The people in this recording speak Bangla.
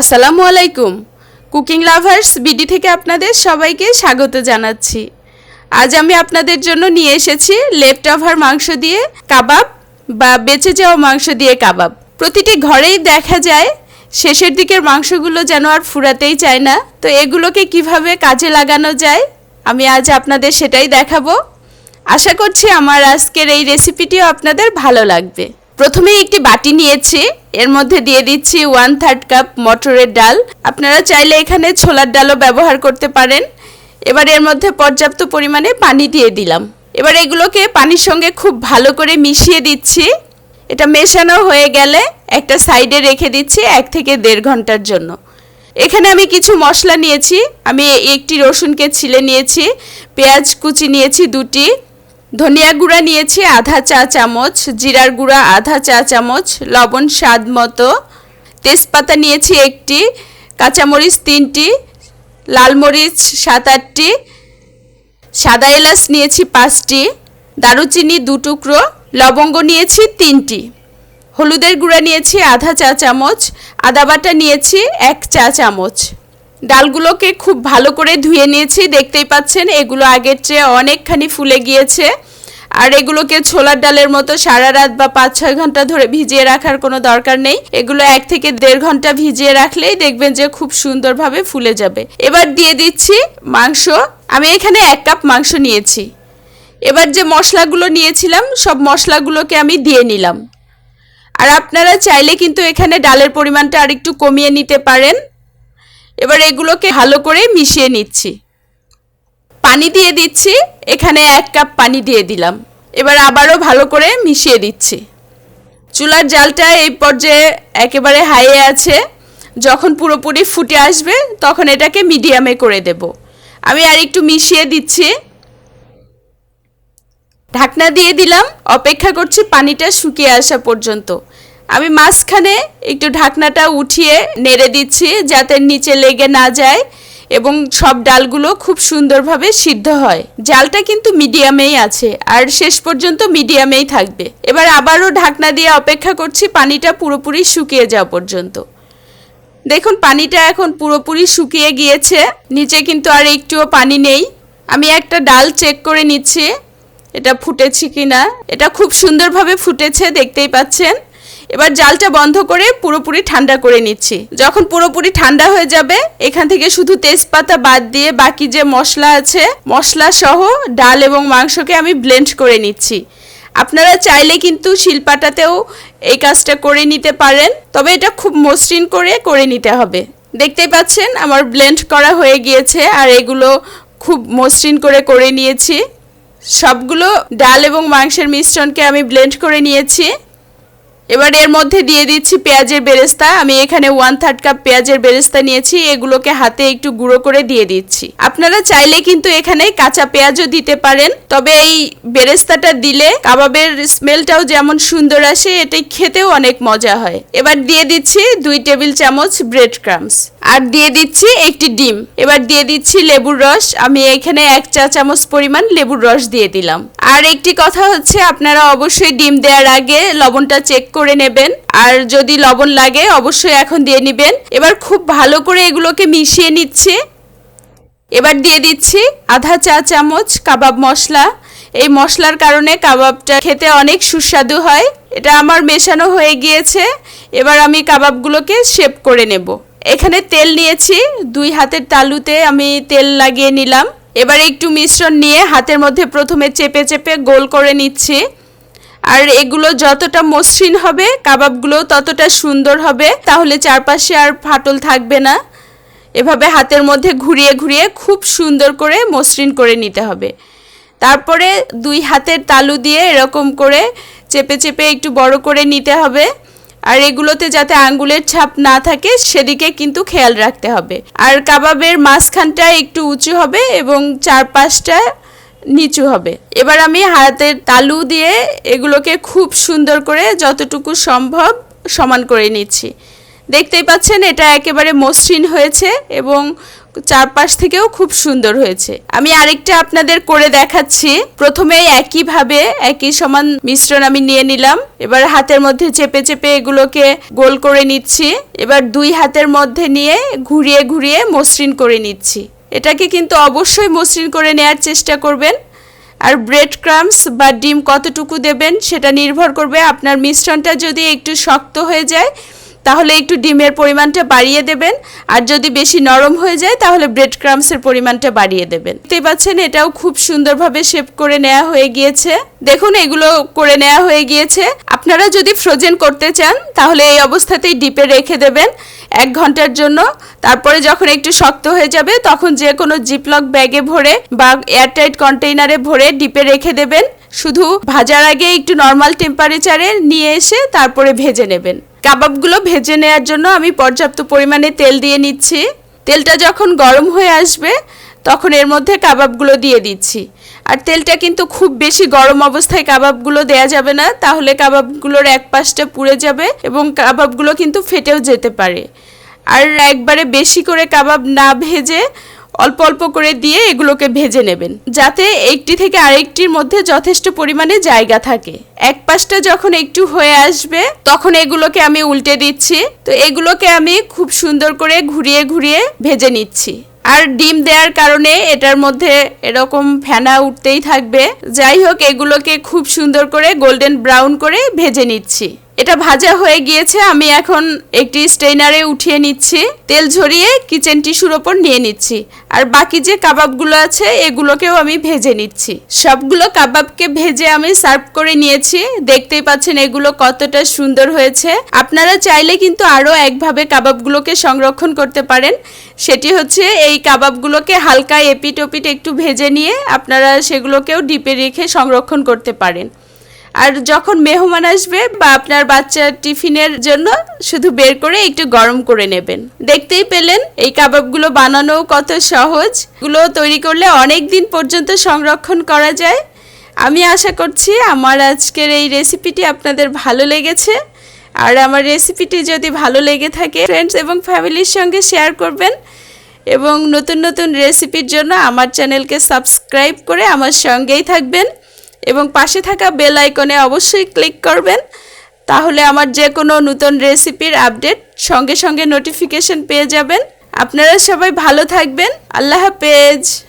আসসালামু আলাইকুম। কুকিং লাভার্স বিডি থেকে আপনাদের সবাইকে স্বাগত জানাচ্ছি। আজ আমি আপনাদের জন্য নিয়ে এসেছি লেফট ওভার মাংস দিয়ে কাবাব বা বেঁচে যাওয়া মাংস দিয়ে কাবাব। প্রতিটি ঘরেই দেখা যায় শেষের দিকের মাংসগুলো যেন আর ফুরাতেই চায় না। তো এগুলোকে কীভাবে কাজে লাগানো যায় আমি আজ আপনাদের সেটাই দেখাবো। আশা করছি আমার আজকের এই রেসিপিটিও আপনাদের ভালো লাগবে। প্রথমে একটি বাটি নিয়েছি। এর মধ্যে দিয়ে দিচ্ছি ওয়ান থার্ড কাপ মটরের ডাল। আপনারা চাইলে এখানে ছোলার ডালও ব্যবহার করতে পারেন। এবার এর মধ্যে পর্যাপ্ত পরিমাণে পানি দিয়ে দিলাম। এবার এগুলোকে পানির সঙ্গে খুব ভালো করে মিশিয়ে দিচ্ছি। এটা মেশানো হয়ে গেলে একটা সাইডে রেখে দিচ্ছি এক থেকে দেড় ঘণ্টার জন্য। এখানে আমি কিছু মশলা নিয়েছি। আমি একটি রসুনকে ছিলে নিয়েছি, পেঁয়াজ কুচি নিয়েছি দুটি ধনিয়া গুঁড়া নিয়েছি, আধা চা চামচ, জিরার গুঁড়া, আধা চা চামচ, লবণ স্বাদ মতো। তেজপাতা নিয়েছি একটি, কাঁচামরিচ তিনটি, লাল মরিচ সাত আটটি, সাদা এলাচ নিয়েছি পাঁচটি, দারুচিনি দু টুকরো, লবঙ্গ নিয়েছি তিনটি। হলুদের গুঁড়া নিয়েছি আধা চা চামচ, আদা বাটা নিয়েছি এক চা চামচ। ডালগুলোকে খুব ভালো করে ধুয়ে নিয়েছি, দেখতেই পাচ্ছেন, এগুলো আগের চেয়ে অনেকখানি ফুলে গিয়েছে। আর এগুলোকে ছোলার ডালের মতো সারা রাত বা পাঁচ ছয় ঘণ্টা ধরে ভিজিয়ে রাখার কোনো দরকার নেই। এগুলো এক থেকে দেড় ঘণ্টা ভিজিয়ে রাখলেই দেখবেন যে খুব সুন্দরভাবে ফুলে যাবে। এবার দিয়ে দিচ্ছি মাংস। আমি এখানে এক কাপ মাংস নিয়েছি। এবার যে মশলাগুলো নিয়েছিলাম, সব মশলাগুলোকে আমি দিয়ে নিলাম। আর আপনারা চাইলে কিন্তু এখানে ডালের পরিমাণটা আর একটু কমিয়ে নিতে পারেন। এবার এগুলোকে ভালো করে মিশিয়ে নিচ্ছি। পানি দিয়ে দিচ্ছি। এখানে এক কাপ পানি দিয়ে দিলাম। এবার আবারও ভালো করে মিশিয়ে দিচ্ছি। চুলার জালটা এই পর্যায়ে একেবারে হাইয়ে আছে। যখন পুরোপুরি ফুটে আসবে, তখন এটাকে মিডিয়ামে করে দেব। আমি আর একটু মিশিয়ে দিচ্ছি। ঢাকনা দিয়ে দিলাম। অপেক্ষা করছি পানিটা শুকিয়ে আসা পর্যন্ত। আমি মাঝখানে একটু ঢাকনাটা উঠিয়ে নেড়ে দিচ্ছি যাতে নিচে লেগে না যায়। এবং সব ডালগুলো খুব সুন্দরভাবে সিদ্ধ হয়। জালটা কিন্তু মিডিয়ামেই আছে, আর শেষ পর্যন্ত মিডিয়ামেই থাকবে। এবার আবারও ঢাকনা দিয়ে অপেক্ষা করছি, পানিটা পুরোপুরি শুকিয়ে যাওয়া পর্যন্ত। দেখুন, পানিটা এখন পুরোপুরি শুকিয়ে গিয়েছে। নিচে কিন্তু আর একটুও পানি নেই। আমি একটা ডাল চেক করে নিচ্ছি, এটা ফুটেছে কিনা। এটা খুব সুন্দরভাবে ফুটেছে, দেখতেই পাচ্ছেন। এবার জালটা বন্ধ করে পুরোপুরি ঠান্ডা করে নিচ্ছি। যখন পুরোপুরি ঠান্ডা হয়ে যাবে, এখান থেকে শুধু তেজপাতা বাদ দিয়ে বাকি যে মশলা আছে, মশলা সহ ডাল এবং মাংসকে আমি ব্লেন্ড করে নিচ্ছি। আপনারা চাইলে কিন্তু শিলপাটাতেও এই কাজটা করে নিতে পারেন, তবে এটা খুব মসৃণ করে করে নিতে হবে। দেখতেই পাচ্ছেন, আমার ব্লেন্ড করা হয়ে গিয়েছে আর এগুলো খুব মসৃণ করে করে নিয়েছি। সবগুলো ডাল এবং মাংসের মিশ্রণকে আমি ব্লেন্ড করে নিয়েছি। এবার এর মধ্যে দিয়ে দিচ্ছি পেঁয়াজের বেরেস্তা। আমি এখানে ওয়ান থার্ড কাপ পেঁয়াজের বেরেস্তা নিয়েছি, এগুলোকে হাতে একটু গুঁড়ো করে দিয়ে দিচ্ছি। আপনারা চাইলে কিন্তু এখানে কাঁচা পেঁয়াজও দিতে পারেন, তবে এই বেরেস্তাটা দিলে কাবাবের স্মেলটাও যেমন সুন্দর আসে এটাই খেতেও অনেক মজা হয়। এবার দিয়ে দিচ্ছি দুই টেবিল চামচ ব্রেড ক্রামস আর দিয়ে দিচ্ছি একটি ডিম। এবার দিয়ে দিচ্ছি লেবুর রস। আমি এখানে এক চা চামচ পরিমাণ লেবুর রস দিয়ে দিলাম। আর একটি কথা হচ্ছে, আপনারা অবশ্যই ডিম দেওয়ার আগে লবণটা চেক করে নেবেন। আর যদি লবণ লাগে, অবশ্যই এখন দিয়ে নেবেন। এবার খুব ভালো করে এগুলোকে মিশিয়ে নিচ্ছে। এবার দিয়ে দিচ্ছি আধা চা চামচ কাবাব মশলা। এই মশলার কারণে কাবাবটা খেতে অনেক সুস্বাদু হয়। এটা আমার মেশানো হয়ে গিয়েছে। এবার আমি কাবাবগুলোকে শেপ করে নেব। এখানে তেল নিয়েছি, দুই হাতের তালুতে আমি তেল লাগিয়ে নিলাম। এবার একটু মিশ্রণ নিয়ে হাতের মধ্যে প্রথমে চেপে চেপে গোল করে নিচ্ছি। আর এগুলো যতটা মসৃণ হবে, কাবাবগুলো ততটা সুন্দর হবে, তাহলে চারপাশে আর ফাটল থাকবে না। এভাবে হাতের মধ্যে ঘুরিয়ে ঘুরিয়ে খুব সুন্দর করে মসৃণ করে নিতে হবে। তারপরে দুই হাতের তালু দিয়ে এরকম করে চেপে চেপে একটু বড় করে নিতে হবে। আর এগুলোতে যাতে আঙ্গুলের ছাপ না থাকে, সেদিকে কিন্তু খেয়াল রাখতে হবে। আর কাবাবের মাঝখানটা একটু উঁচু হবে এবং চারপাশটা নিচু হবে। এবার আমি হাতের তালু দিয়ে এগুলোকে খুব সুন্দর করে যতটুকু সম্ভব সমান করে নিচ্ছি। দেখতেই পাচ্ছেন, এটা একেবারে মসৃণ হয়েছে এবং চারপাশ থেকেও খুব সুন্দর হয়েছে। আমি আরেকটা আপনাদের করে দেখাচ্ছি। প্রথমে একইভাবে, একই সমান মিশ্রণ আমি নিয়ে নিলাম। এবার হাতের মধ্যে চেপে চেপে এগুলোকে গোল করে নিচ্ছি। এবার দুই হাতের মধ্যে নিয়ে ঘুরিয়ে ঘুরিয়ে মসৃণ করে নিচ্ছি। এটাকে কিন্তু অবশ্যই মসৃণ করে নেয়ার চেষ্টা করবেন। আর ব্রেড ক্রামস বা ডিম কতটুকু দেবেন সেটা নির্ভর করবে। আপনার মিশ্রণটা যদি একটু শক্ত হয়ে যায় তাহলে একটু ডিমের পরিমাণটা বাড়িয়ে দেবেন। আর যদি বেশি নরম হয়ে যায়, তাহলে ব্রেড ক্রামসের পরিমাণটা বাড়িয়ে দেবেন। দেখতেই পাচ্ছেন, এটাও খুব সুন্দরভাবে শেপ করে নেওয়া হয়ে গিয়েছে। দেখুন, এগুলো করে নেওয়া হয়ে গিয়েছে। আপনারা যদি ফ্রোজেন করতে চান, তাহলে এই অবস্থাতেই ডিপে রেখে দেবেন এক ঘণ্টার জন্য। তারপরে যখন একটু শক্ত হয়ে যাবে, তখন যে কোনো জিপলক ব্যাগে ভরে বা এয়ারটাইট কন্টেইনারে ভরে ডিপে রেখে দেবেন। শুধু ভাজার আগে একটু নর্মাল টেম্পারেচারে নিয়ে এসে তারপরে ভেজে নেবেন। কাবাবগুলো ভেজে নেওয়ার জন্য আমি পর্যাপ্ত পরিমাণে তেল দিয়ে নিচ্ছি। তেলটা যখন গরম হয়ে আসবে, তখন এর মধ্যে কাবাবগুলো দিয়ে দিচ্ছি। আর তেলটা কিন্তু খুব বেশি গরম অবস্থায় কাবাবগুলো দেয়া যাবে না, তাহলে কাবাবগুলোর এক পাশটা পুড়ে যাবে এবং কাবাবগুলো কিন্তু ফেটেও যেতে পারে। আর একবারে বেশি করে কাবাব না ভেজে অল্প অল্প করে দিয়ে এগুলোকে ভেজে নেবেন। যাতে একটি থেকে আরেকটির মধ্যে যথেষ্ট পরিমাণে জায়গা থাকে। এক পাশটা যখন একটু হয়ে আসবে, তখন এগুলোকে আমি উল্টে দিচ্ছি। তো এগুলোকে আমি খুব সুন্দর করে ঘুরিয়ে ঘুরিয়ে ভেজে নিচ্ছি। আর ডিম দেওয়ার কারণে এটার মধ্যে এরকম ফেনা উঠতেই থাকবে। যাই হোক, এগুলোকে খুব সুন্দর করে গোল্ডেন ব্রাউন করে ভেজে নিচ্ছি। এটা ভাজা হয়ে গিয়েছে, আমি এখন একটি স্টেইনারে উঠিয়ে নিচ্ছি। তেল ঝরিয়ে কিচেন টিস্যুর ওপর নিয়ে নিচ্ছি। আর বাকি যে কাবাবগুলো আছে, এগুলোকেও আমি ভেজে নিচ্ছি। সবগুলো কাবাবকে ভেজে আমি সার্ভ করে নিয়েছি। দেখতেই পাচ্ছেন এগুলো কতটা সুন্দর হয়েছে। আপনারা চাইলে কিন্তু আরও একভাবে কাবাবগুলোকে সংরক্ষণ করতে পারেন। সেটি হচ্ছে এই কাবাবগুলোকে হালকা এপিট ওপিট একটু ভেজে নিয়ে আপনারা সেগুলোকেও ডিপে রেখে সংরক্ষণ করতে পারেন। আর যখন মেহমান আসবে বা আপনার বাচ্চার টিফিনের জন্য শুধু বের করে একটু গরম করে নেবেন। দেখতেই পেলেন এই কাবাবগুলো বানানো কত সহজ। গুলো তৈরি করলে অনেক দিন পর্যন্ত সংরক্ষণ করা যায়। আমি আশা করছি আমার আজকের এই রেসিপিটি আপনাদের ভালো লেগেছে। আর আমার রেসিপিটি যদি ভালো লেগে থাকে ফ্রেন্ডস এবং ফ্যামিলির সঙ্গে শেয়ার করবেন। এবং নতুন নতুন রেসিপির জন্য আমার চ্যানেলকে সাবস্ক্রাইব করে আমার সঙ্গেই থাকবেন। এবং পাশে থাকা বেল আইকনে অবশ্যই ক্লিক করবেন। তাহলে আমার যে কোনো নতুন রেসিপির আপডেট সঙ্গে সঙ্গে নোটিফিকেশন পেয়ে যাবেন। আপনারা সবাই ভালো থাকবেন। আল্লাহ হাফেজ।